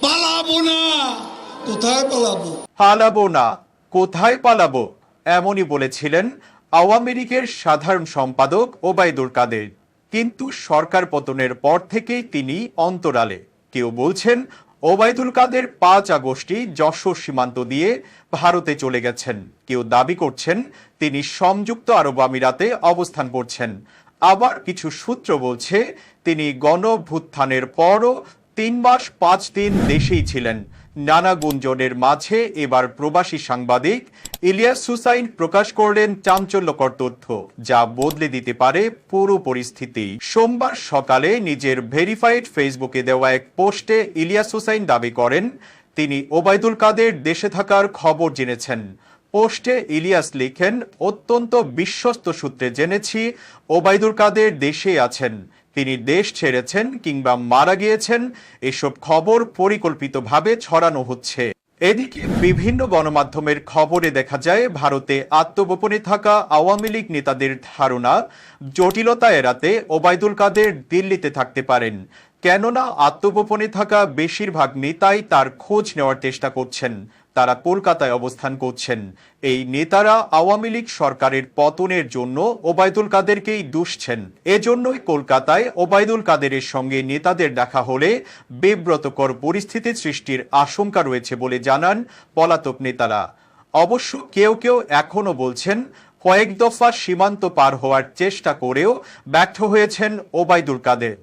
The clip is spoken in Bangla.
পালাবো না। কোথায় পালাবো? পালাবো না। কোথায় পালাবো? এমনই বলেছিলেন আওয়ামী লীগের সাধারণ সম্পাদক ওবায়দুল কাদের। কিন্তু সরকার পতনের পর থেকেই তিনি অন্তরালে। কেউ বলছেন ওবায়দুল কাদের পাঁচ আগস্টই যশোর সীমান্ত দিয়ে ভারতে চলে গেছেন। কেউ দাবি করছেন তিনি সংযুক্ত আরব আমিরাতে অবস্থান করছেন। আবার কিছু সূত্র বলছে তিনি গণভ্যুত্থানের পরও তিন মাস পাঁচ দিন দেশেই ছিলেন। নানা গুঞ্জনের মাঝে এবার প্রবাসী সাংবাদিক ইলিয়াস হুসাইন প্রকাশ করলেন চাঞ্চল্যকর তথ্য, যা বদলে দিতে পারে পুরো পরিস্থিতি। সোমবার সকালে নিজের ভেরিফাইড ফেসবুকে দেওয়া এক পোস্টে ইলিয়াস হুসাইন দাবি করেন, তিনি ওবায়দুল কাদের দেশে থাকার খবর জেনেছেন। পোস্টে ইলিয়াস লিখেন, অত্যন্ত বিশ্বস্ত সূত্রে জেনেছি, ওবায়দুল কাদের দেশে আছেন। তিনি দেশ ছেড়েছেন কিংবা মারা গিয়েছেন, এসব খবর পরিকল্পিতভাবে ছড়ানো হচ্ছে। এদিকে বিভিন্ন গণমাধ্যমের খবরে দেখা যায়, ভারতে আত্মগোপনে থাকা আওয়ামী লীগ নেতাদের ধারণা, জটিলতা এড়াতে ওবায়দুল কাদের দিল্লিতে থাকতে পারেন। কেননা আত্মগোপনে থাকা বেশিরভাগ নেতাই তার খোঁজ নেওয়ার চেষ্টা করছেন। তারা কলকাতায় অবস্থান করছেন। এই নেতারা আওয়ামী লীগ সরকারের পতনের জন্য ওবায়দুল কাদেরকেই দুষছেন। এজন্যই কলকাতায় ওবায়দুল কাদেরের সঙ্গে নেতাদের দেখা হলে বিব্রতকর পরিস্থিতি সৃষ্টির আশঙ্কা রয়েছে বলে জানান পলাতক নেতারা। অবশ্য কেউ কেউ এখনও বলছেন, কয়েক দফা সীমান্ত পার হওয়ার চেষ্টা করেও ব্যর্থ হয়েছেন ওবায়দুল কাদের।